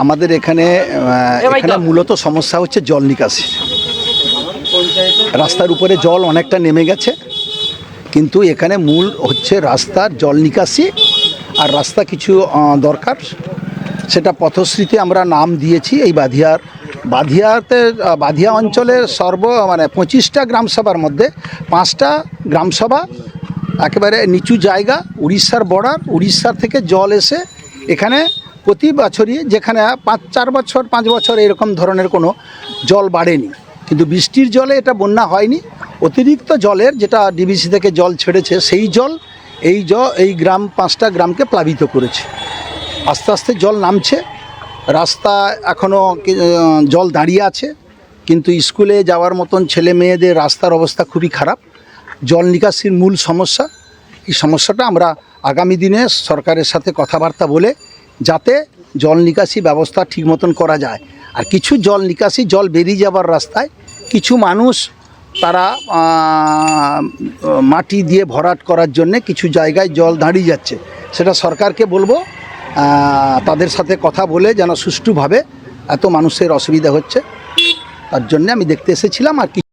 আমাদের এখানে এখানে মূলত সমস্যা হচ্ছে জল নিকাশি। রাস্তার উপরে জল অনেকটা নেমে গেছে কিন্তু এখানে মূল হচ্ছে রাস্তার জল নিকাশি আর রাস্তা কিছু দরকার। সেটা পথশ্রীতে আমরা নাম দিয়েছি এই বাধিয়ার। বাধিয়াতে বাধিয়া অঞ্চলের সর্ব মানে পঁচিশটা গ্রামসভার মধ্যে পাঁচটা গ্রামসভা একেবারে নিচু জায়গা উড়িষ্যার বর্ডার উড়িষ্যার থেকে জল এসে এখানে প্রতি বছরই যেখানে পাঁচ, চার বছর, পাঁচ বছর এরকম ধরনের কোনো জল বাড়েনি। কিন্তু বৃষ্টির জলে এটা বন্যা হয়নি। অতিরিক্ত জলের যেটা ডিবিসি থেকে জল ছেড়েছে, সেই জল এই জ, এই গ্রাম, পাঁচটা গ্রামকে প্লাবিত করেছে। আস্তে আস্তে জল নামছে। রাস্তা এখনও জল দাঁড়িয়ে আছে। কিন্তু স্কুলে যাওয়ার মতন ছেলে মেয়েদের রাস্তার অবস্থা খুবই খারাপ। জল নিকাশির মূল সমস্যা। এই সমস্যাটা আমরা আগামী দিনে সরকারের সাথে কথাবার্তা বলে যাতে জল নিকাশি ব্যবস্থা ঠিক মতন করা যায়। আর কিছু জল নিকাশি, জল বেরিয়ে যাবার রাস্তায় কিছু মানুষ তারা মাটি দিয়ে ভরাট করার জন্যে কিছু জায়গায় জল দাঁড়িয়ে যাচ্ছে। সেটা সরকারকে বলব তাদের সাথে কথা বলে যেন সুষ্ঠুভাবে এত মানুষের অসুবিধা হচ্ছে। তার জন্য আমি দেখতে এসেছিলাম আর কি